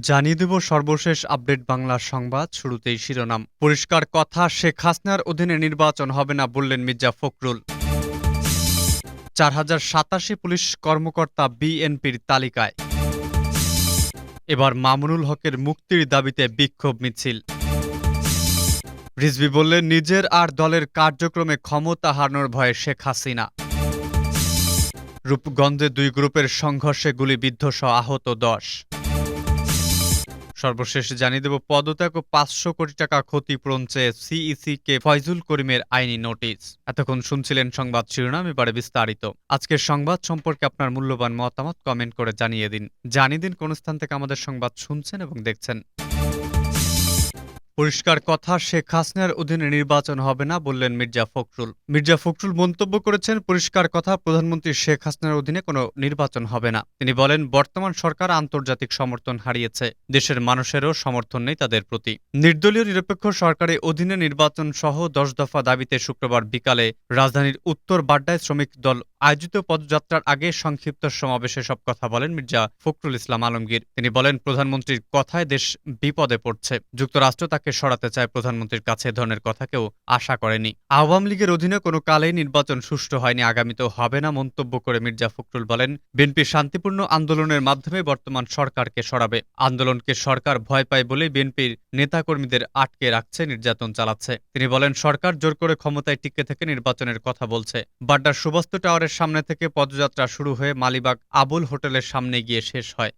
জানিয়ে দেব সর্বশেষ আপডেট বাংলা সংবাদ শুরুতেই শিরোনাম। পরিষ্কার কথা, শেখ হাসিনার অধীনে নির্বাচন হবে না বললেন মির্জা ফখরুল। চার হাজার সাতাশি পুলিশ কর্মকর্তা বিএনপির তালিকায়। এবার মামুনুল হকের মুক্তির দাবিতে বিক্ষোভ মিছিল। রিজভি বললেন, নিজের আর দলের কার্যক্রমে ক্ষমতা হারানোর ভয়ে শেখ হাসিনা। রূপগঞ্জে দুই গ্রুপের সংঘর্ষে গুলিবিদ্ধ সহ আহত দশ। সর্বশেষ জানিয়ে দেব, পদত্যাগ ও পাঁচশো কোটি টাকা ক্ষতিপূরণ চেয়ে সিইসি কে ফয়জুল করিমের আইনি নোটিশ। এতক্ষণ শুনছিলেন সংবাদ শিরোনাম, এবারে বিস্তারিত। আজকের সংবাদ সম্পর্কে আপনার মূল্যবান মতামত কমেন্ট করে জানিয়ে দিন। জানিয়ে দিন কোন স্থান থেকে আমাদের সংবাদ শুনছেন এবং দেখছেন। পরিষ্কার কথা, শেখ হাসিনার অধীনে নির্বাচন হবে না বললেন মির্জা ফখরুল। মির্জা ফখরুল মন্তব্য করেছেন, পরিষ্কার কথা, প্রধানমন্ত্রী শেখ হাসিনার অধীনে কোনো নির্বাচন হবে না। তিনি বলেন, বর্তমান সরকার আন্তর্জাতিক সমর্থন হারিয়েছে, দেশের মানুষেরও সমর্থন নেই তাদের প্রতি। নির্দলীয় নিরপেক্ষ সরকারের অধীনে নির্বাচন সহ দশ দফা দাবিতে শুক্রবার বিকালে রাজধানীর উত্তর বাড্ডায় শ্রমিক দল আয়োজিত পদযাত্রার আগে সংক্ষিপ্ত সমাবেশে সব কথা বলেন মির্জা ফখরুল ইসলাম আলমগীর। তিনি বলেন, প্রধানমন্ত্রীর কথায় দেশ বিপদে পড়ছে। যুক্তরাষ্ট্র তাকে সরাতে চায় প্রধানমন্ত্রীর কাছে ধরনের কথা কেউ আশা করেনি। আওয়ামী লীগের অধীনে কোনো কালেই নির্বাচন সুষ্ঠু হয়নি আগামীতেও হবে না, মন্তব্য করে মির্জা ফখরুল বলেন, বিএনপি শান্তিপূর্ণ আন্দোলনের মাধ্যমে বর্তমান সরকারকে সরাবে। আন্দোলনকে সরকার ভয় পায় বলেই বিএনপির নেতাকর্মীদের আটকে রাখছে, নির্যাতন চালাচ্ছে। তিনি বলেন, সরকার জোর করে ক্ষমতায় টিকে থেকে নির্বাচনের কথা বলছে। বাড্ডার সুবাস্তু টাওয়ারের সামনে থেকে পদযাত্রা শুরু হয়ে মালিবাগ আবুল হোটেলের সামনে গিয়ে শেষ হয়।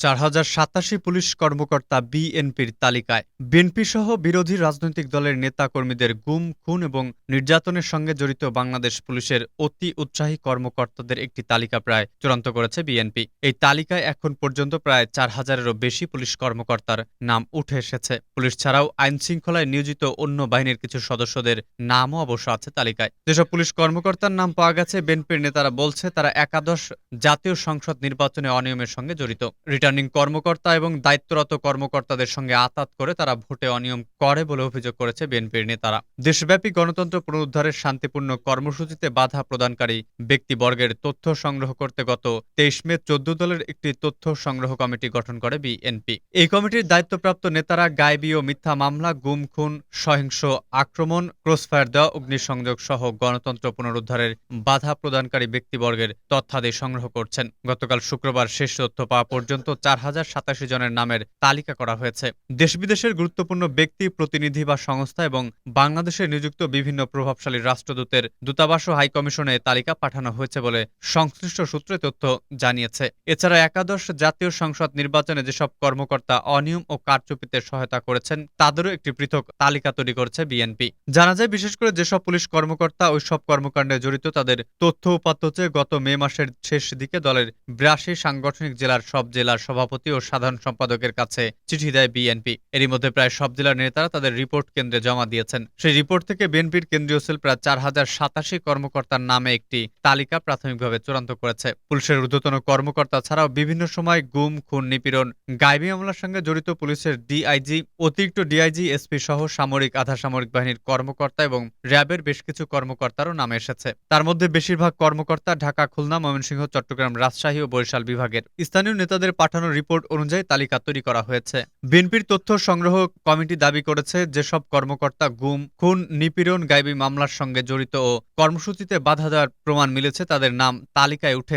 চার হাজার সাতাশি পুলিশ কর্মকর্তা বিএনপির তালিকায়। বিএনপি সহ বিরোধী রাজনৈতিক দলের নেতাকর্মীদের গুম, খুন এবং নির্যাতনের সঙ্গে জড়িত বাংলাদেশ পুলিশের অতি উৎসাহী কর্মকর্তাদের একটি তালিকা প্রায় চূড়ান্ত করেছে বিএনপি। এই তালিকায় এখন পর্যন্ত প্রায় চার হাজারেরও বেশি পুলিশ কর্মকর্তার নাম উঠে এসেছে। পুলিশ ছাড়াও আইন শৃঙ্খলায় নিয়োজিত অন্য বাহিনীর কিছু সদস্যদের নামও অবশ্য আছে তালিকায়। যেসব পুলিশ কর্মকর্তার নাম পাওয়া গেছে, বিএনপির নেতারা বলছে, তারা একাদশ জাতীয় সংসদ নির্বাচনে অনিয়মের সঙ্গে জড়িত। রিটার্নিং কর্মকর্তা এবং দায়িত্বরত কর্মকর্তাদের সঙ্গে আতাত করে তারা ভোটে অনিয়ম করে বলে অভিযোগ করেছে বিএনপির নেতারা। দেশব্যাপী গণতন্ত্র পুনরুদ্ধারের শান্তিপূর্ণ কর্মসূচিতে বাধা প্রদানকারী ব্যক্তিবর্গের তথ্য সংগ্রহ করতে গত তেইশ মে চোদ্দ দলের একটি তথ্য সংগ্রহ কমিটি গঠন করে বিএনপি। এই কমিটির দায়িত্বপ্রাপ্ত নেতারা গায়েবী ও মিথ্যা মামলা, গুম, খুন, সহিংস আক্রমণ, ক্রসফায়ার দেওয়া, অগ্নিসংযোগ সহ গণতন্ত্র পুনরুদ্ধারের বাধা প্রদানকারী ব্যক্তিবর্গের তথ্যাদি সংগ্রহ করছেন। গতকাল শুক্রবার শেষ তথ্য পাওয়া পর্যন্ত চার হাজার সাতাশি জনের নামের তালিকা করা হয়েছে। দেশ বিদেশের গুরুত্বপূর্ণ ব্যক্তি, প্রতিনিধি বা সংস্থা এবং বাংলাদেশে নিযুক্ত বিভিন্ন প্রভাবশালী রাষ্ট্রদূতের দূতাবাস ও হাইকমিশনে তালিকা পাঠানো হয়েছে বলে সংশ্লিষ্ট সূত্রে তথ্য জানিয়েছে। এছাড়া একাদশ জাতীয় সংসদ নির্বাচনে যেসব কর্মকর্তা অনিয়ম ও কারচুপিতে সহায়তা করেছেন, তাদেরও একটি পৃথক তালিকা তৈরি করেছে বিএনপি। জানা যায়, বিশেষ করে যেসব পুলিশ কর্মকর্তা ওই সব কর্মকাণ্ডে জড়িত, তাদের তথ্য উপাত্ত গত মে মাসের শেষ দিকে দলের বিরাশি সাংগঠনিক জেলার সব জেলার সভাপতি ও সাধারণ সম্পাদকের কাছে চিঠি দেয় বিএনপি। এরই মধ্যে প্রায় সব জেলার নেতারা তাদের রিপোর্ট কেন্দ্রে জমা দিয়েছেন। সেই রিপোর্ট থেকে বিএনপির কেন্দ্রীয় সেল প্রায় চার হাজার সাতাশি কর্মকর্তার নামে একটি তালিকা প্রাথমিকভাবে চূড়ান্ত করেছে। পুলিশের ঊর্ধ্বতন কর্মকর্তা ছাড়াও বিভিন্ন সময় গুম, খুন, নিপীড়ন, গাইবী মামলার সঙ্গে জড়িত পুলিশের ডিআইজি, অতিরিক্ত ডিআইজি, এসপি সহ সামরিক আধা সামরিক বাহিনীর কর্মকর্তা এবং র্যাবের বেশ কিছু কর্মকর্তারও নাম এসেছে। তার মধ্যে বেশিরভাগ কর্মকর্তা ঢাকা, খুলনা, ময়মনসিংহ, চট্টগ্রাম, রাজশাহী ও বরিশাল বিভাগের। স্থানীয় নেতাদের পাঠানো রিপোর্ট অনুযায়ী তালিকা তৈরি করা হয়েছে। বিএনপির তথ্য সংগ্রহ কমিটি দাবি করেছে যেসব কর্মকর্তা গুম, খুন, নিপীড়ন গাইবী মামলার সঙ্গে জড়িত ও কর্মসূচিতে বাধা দেওয়ার প্রমাণ মিলেছে, তাদের নাম তালিকায় উঠে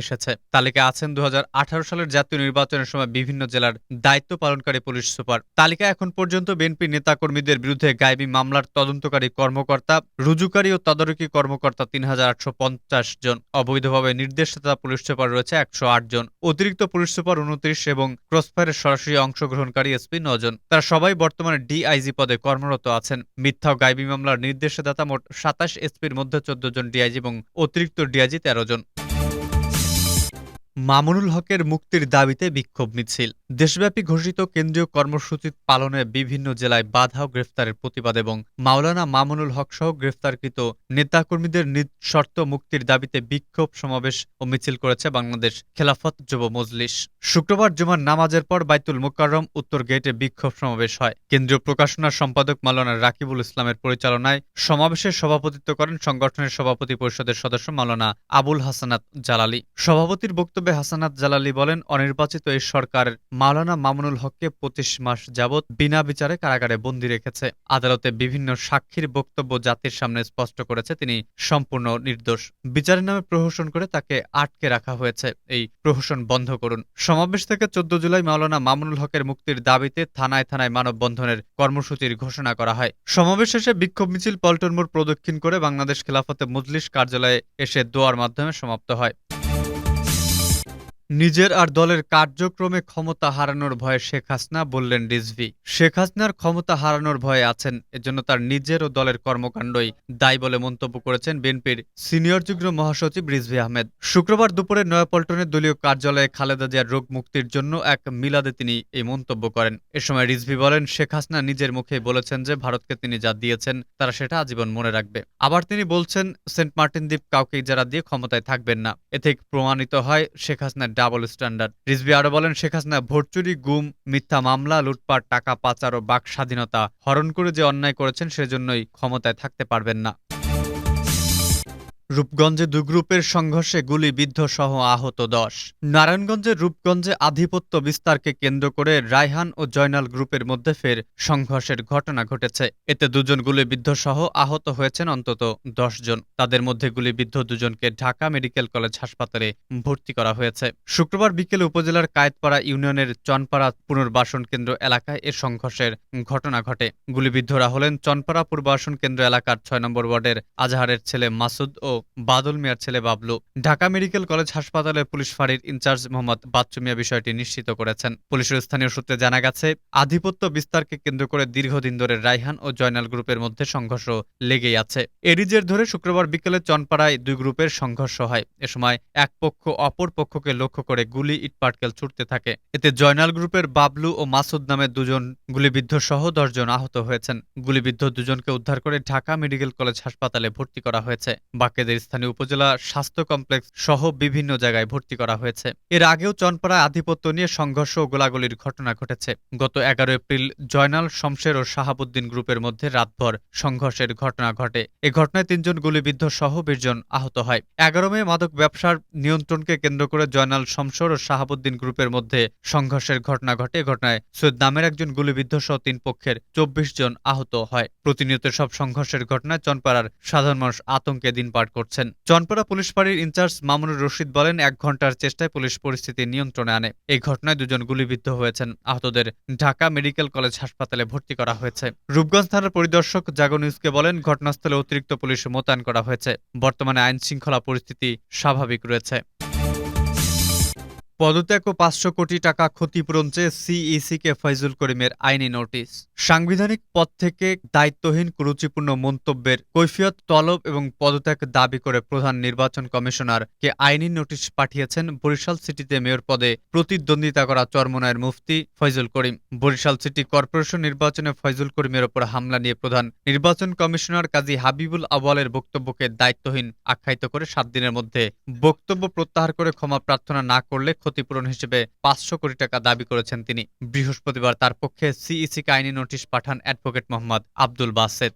এসেছে। তালিকায় আছেন দু সালের জাতীয় নির্বাচনের সময় বিভিন্ন জেলার দায়িত্ব পালনকারী পুলিশ সুপার। তালিকায় এখন পর্যন্ত বিএনপি নেতাকর্মীদের বিরুদ্ধে গাইবী মামলার তদন্তকারী কর্মকর্তা, রুজুকারী ও তদারকি কর্মকর্তা তিন হাজার আটশো পঞ্চাশ জন। অবৈধভাবে নির্দেশদাতা পুলিশ সুপার রয়েছে একশো আট জন। অতিরিক্ত পুলিশ সুপার উনত্রিশ এবং ক্রসফায়ারের সরাসরি অংশগ্রহণকারী এসপি নজন। তারা সবাই বর্তমানে ডিআইজি পদে কর্মরত আছেন। মিথ্যা গাইবী মামলার নির্দেশদাতা মোট সাতাশ এসপির মধ্যে চোদ্দ জন ডিআইজি এবং অতিরিক্ত ডিআইজি তেরো জন। মামুনুল হকের মুক্তির দাবিতে বিক্ষোভ মিছিল। দেশব্যাপী ঘোষিত কেন্দ্রীয় কর্মসূচি পালনে বিভিন্ন জেলায় বাধা ও গ্রেফতারের প্রতিবাদ এবং মাওলানা মামুনুল হক সহ গ্রেফতারকৃত নেতাকর্মীদের নিঃশর্ত মুক্তির দাবিতে বিক্ষোভ সমাবেশ ও মিছিল করেছে বাংলাদেশ খেলাফত যুব মজলিস। শুক্রবার জুমার নামাজের পর বাইতুল মোকাররম উত্তর গেটে বিক্ষোভ সমাবেশ হয়। কেন্দ্রীয় প্রকাশনার সম্পাদক মাওলানা রাকিবুল ইসলামের পরিচালনায় সমাবেশের সভাপতিত্ব করেন সংগঠনের সভাপতি পরিষদের সদস্য মাওলানা আবুল হাসানাত জালালি। সভাপতির বক্তব্যে হাসানাত জালালি বলেন, অনির্বাচিত এই সরকার মাওলানা মামুনুল হককে পঁচিশ মাস যাবৎ বিনা বিচারে কারাগারে বন্দী রেখেছে। আদালতে বিভিন্ন সাক্ষীর বক্তব্য জাতির সামনে স্পষ্ট করেছে তিনি। সম্পূর্ণ নির্দোষ। বিচারের নামে প্রহসন করে তাকে আটকে রাখা হয়েছে। এই প্রহসন বন্ধ করুন। সমাবেশ থেকে চোদ্দ জুলাই মাওলানা মামুনুল হকের মুক্তির দাবিতে থানায় থানায় মানববন্ধনের কর্মসূচির ঘোষণা করা হয়। সমাবেশ শেষে বিক্ষোভ মিছিল পল্টন মোড় প্রদক্ষিণ করে বাংলাদেশ খেলাফতে মজলিস কার্যালয়ে এসে দোয়ার মাধ্যমে সমাপ্ত হয়। নিজের আর দলের কার্যক্রমে ক্ষমতা হারানোর ভয়ে শেখ হাসিনা বললেন রিজভি। শেখ হাসিনার ক্ষমতা হারানোর ভয়ে আছেন, এজন্য তার নিজের ও দলের কর্মকাণ্ডই দায়ী বলে মন্তব্য করেছেন বিএনপির সিনিয়র যুগ্ম মহাসচিব রিজভি আহমেদ। শুক্রবার দুপুরে নয়াপল্টনের দলীয় কার্যালয়ে খালেদা জিয়ার রোগ মুক্তির জন্য এক মিলাদে তিনি এই মন্তব্য করেন। এ সময় রিজভি বলেন, শেখ হাসিনা নিজের মুখে বলেছেন যে ভারতকে তিনি যা দিয়েছেন, তারা সেটা আজীবন মনে রাখবে। আবার তিনি বলছেন, সেন্ট মার্টিন দ্বীপ কাউকে যারা দিয়ে ক্ষমতায় থাকবেন না। এ থেকে প্রমাণিত হয়, শেখ হাসিনার ডাবল স্ট্যান্ডার্ড। রিজবি আরও বলেন, শেখ হাসিনা ভোটচুরি গুম, মিথ্যা মামলা, লুটপাট, টাকা পাচার ও বাক স্বাধীনতা হরণ করে যে অন্যায় করেছেন, সেজন্যই ক্ষমতায় থাকতে পারবেন না। রূপগঞ্জে দুই গ্রুপের সংঘর্ষে গুলিবিদ্ধ সহ আহত দশ। নারায়ণগঞ্জের রূপগঞ্জে আধিপত্য বিস্তারকে কেন্দ্র করে রায়হান ও জয়নাল গ্রুপের মধ্যে ফের সংঘর্ষের ঘটনা ঘটেছে। এতে দুজন গুলিবিদ্ধ সহ আহত হয়েছেন অন্তত দশ জন। তাদের মধ্যে গুলিবিদ্ধ দুজনকে ঢাকা মেডিকেল কলেজ হাসপাতালে ভর্তি করা হয়েছে। শুক্রবার বিকেলে উপজেলার কায়েতপাড়া ইউনিয়নের চনপাড়া পুনর্বাসন কেন্দ্র এলাকায় এ সংঘর্ষের ঘটনা ঘটে। গুলিবিদ্ধরা হলেন চনপাড়া পুনর্বাসন কেন্দ্র এলাকার ছয় নম্বর ওয়ার্ডের আজহারের ছেলে মাসুদ ও বাদল মিয়ার ছেলে বাবলু, ঢাকা মেডিকেল কলেজ হাসপাতালে পুলিশ ফাঁড়ির ইনচার্জ মোহাম্মদ বাচ্চু মিয়া বিষয়টি নিশ্চিত করেছেন। পুলিশের স্থানীয় সূত্রে জানা গেছে, আধিপত্য বিস্তারকে কেন্দ্র করে দীর্ঘদিন ধরে রাইহান ও জয়নাল গ্রুপের মধ্যে সংঘর্ষ লেগেই আছে। এরিজের ধরে শুক্রবার বিকেলে চনপাড়ায় দুই গ্রুপের সংঘর্ষ হয়। এ সময় এক পক্ষ অপর পক্ষকে লক্ষ্য করে গুলি ইটপাটকেল ছুটতে থাকে। এতে জয়নাল গ্রুপের বাবলু ও মাসুদ নামে দুজন গুলিবিদ্ধ সহ দশজন আহত হয়েছেন। গুলিবিদ্ধ দুজনকে উদ্ধার করে ঢাকা মেডিকেল কলেজ হাসপাতালে ভর্তি করা হয়েছে। বাকিদের স্থানীয় উপজেলা স্বাস্থ্য কমপ্লেক্স সহ বিভিন্ন জায়গায় ভর্তি করা হয়েছে। এর আগেও চনপাড়ায় আধিপত্য নিয়ে সংঘর্ষ ও গোলাগুলির ঘটনা ঘটেছে। গত এগারো এপ্রিল জয়নাল শমশের ও শাহাবুদ্দিন গ্রুপের মধ্যে রাতভর সংঘর্ষের ঘটনা ঘটে। এ ঘটনায় তিনজন গুলিবিদ্ধ সহ বিশজন আহত হয়। এগারো মে মাদক ব্যবসার নিয়ন্ত্রণকে কেন্দ্র করে জয়নাল শমশর ও শাহাবুদ্দিন গ্রুপের মধ্যে সংঘর্ষের ঘটনা ঘটে। ঘটনায় সৈয়দ নামের একজন গুলিবিদ্ধ সহ তিন পক্ষের চব্বিশ জন আহত হয়। প্রতিনিয়ত সব সংঘর্ষের ঘটনায় চনপাড়ার সাধারণ মানুষ আতঙ্কে দিন পার করছেন। চনপাড়া পুলিশ ফাঁড়ির ইনচার্জ মামুনুর রশিদ বলেন, এক ঘণ্টার চেষ্টায় পুলিশ পরিস্থিতি নিয়ন্ত্রণে আনে। এই ঘটনায় দুজন গুলিবিদ্ধ হয়েছেন। আহতদের ঢাকা মেডিকেল কলেজ হাসপাতালে ভর্তি করা হয়েছে। রূপগঞ্জ থানার পরিদর্শক জাগো নিউজকে বলেন, ঘটনাস্থলে অতিরিক্ত পুলিশ মোতায়েন করা হয়েছে। বর্তমানে আইন শৃঙ্খলা পরিস্থিতি স্বাভাবিক রয়েছে। পদত্যাগ ও পাঁচশো কোটি টাকা ক্ষতিপূরণ চেয়ে সিইসিকে ফয়জুল করিমের আইনি নোটিশ। সাংবিধানিক পদ থেকে দায়িত্বহীন কুরুচিপূর্ণ মন্তব্যের কৈফিয়ত, তলব এবং পদত্যাগ দাবি করে প্রধান নির্বাচন কমিশনার কে আইনি নোটিশ পাঠিয়েছেন বরিশাল সিটিতে মেয়র পদে প্রতিদ্বন্দ্বিতা করা চরমনায়ের মুফতি ফয়জুল করিম। বরিশাল সিটি কর্পোরেশন নির্বাচনে ফয়জুল করিমের ওপর হামলা নিয়ে প্রধান নির্বাচন কমিশনার কাজী হাবিবুল আওয়ালের বক্তব্যকে দায়িত্বহীন আখ্যায়িত করে সাত দিনের মধ্যে। বক্তব্য প্রত্যাহার করে ক্ষমা প্রার্থনা না করলে ক্ষতিপূরণ হিসেবে পাঁচশো কোটি টাকা দাবি করেছেন তিনি। বৃহস্পতিবার তার পক্ষে সিইসিকে আইনি নোটিশ পাঠান অ্যাডভোকেট মোহাম্মদ আব্দুল বাসেদ।